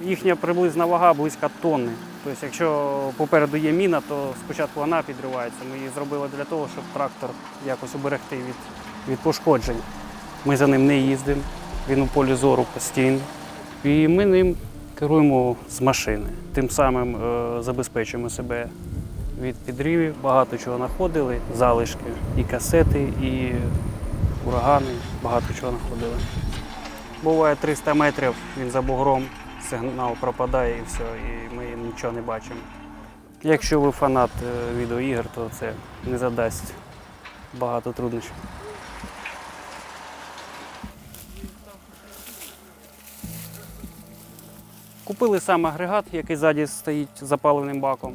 Їхня приблизна вага близько тонни. Тобто, якщо попереду є міна, то спочатку вона підривається. Ми її зробили для того, щоб трактор якось уберегти від, від пошкоджень. Ми за ним не їздимо, він у полі зору постійно. І ми ним керуємо з машини. Тим самим е, забезпечуємо себе від підривів. Багато чого знаходили, залишки, і касети, і урагани, багато чого знаходили. Буває 300 метрів, він за бугром, сигнал пропадає і все, і ми нічого не бачимо. Якщо ви фанат е, відеоігр, то це не задасть багато труднощів. Купили сам агрегат, який ззаді стоїть запаленим баком.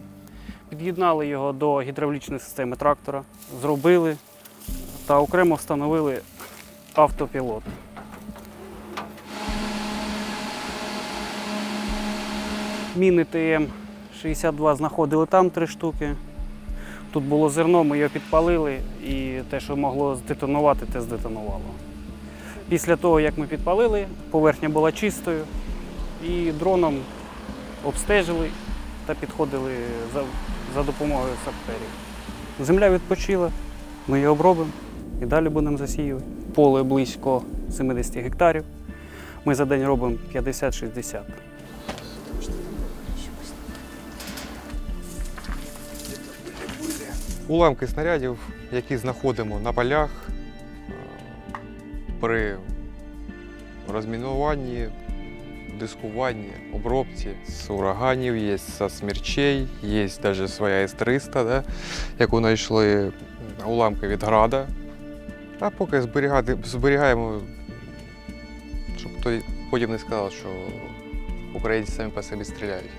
Під'єднали його до гідравлічної системи трактора, зробили та окремо встановили автопілот. Міни ТМ-62 знаходили там три штуки. Тут було зерно, ми його підпалили, і те, що могло здетонувати, те здетонувало. Після того, як ми підпалили, поверхня була чистою, і дроном обстежили та підходили за, за допомогою саптерів. Земля відпочила, ми її обробимо і далі будемо засіювати. Поле близько 70 гектарів. Ми за день робимо 50-60. Уламки снарядів, які знаходимо на полях е, при розмінуванні, дискуванні, обробці з ураганів, є з смерчей, є навіть своя С-300, да, яку знайшли уламки від града. А поки зберігати, зберігаємо, щоб той потім не сказав, що українці самі по собі стріляють.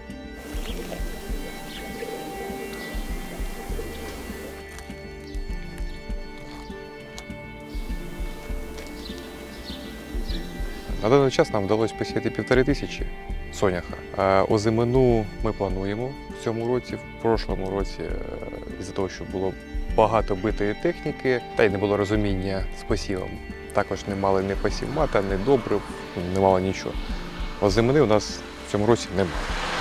На даний час нам вдалося посіяти півтори тисячі соняха. А озимину ми плануємо в цьому році. В прошлому році, е, із-за того, що було багато битої техніки, та й не було розуміння з посівом. Також не мали ні посівмата, ні добрив, не мало нічого. Озимини у нас в цьому році немає.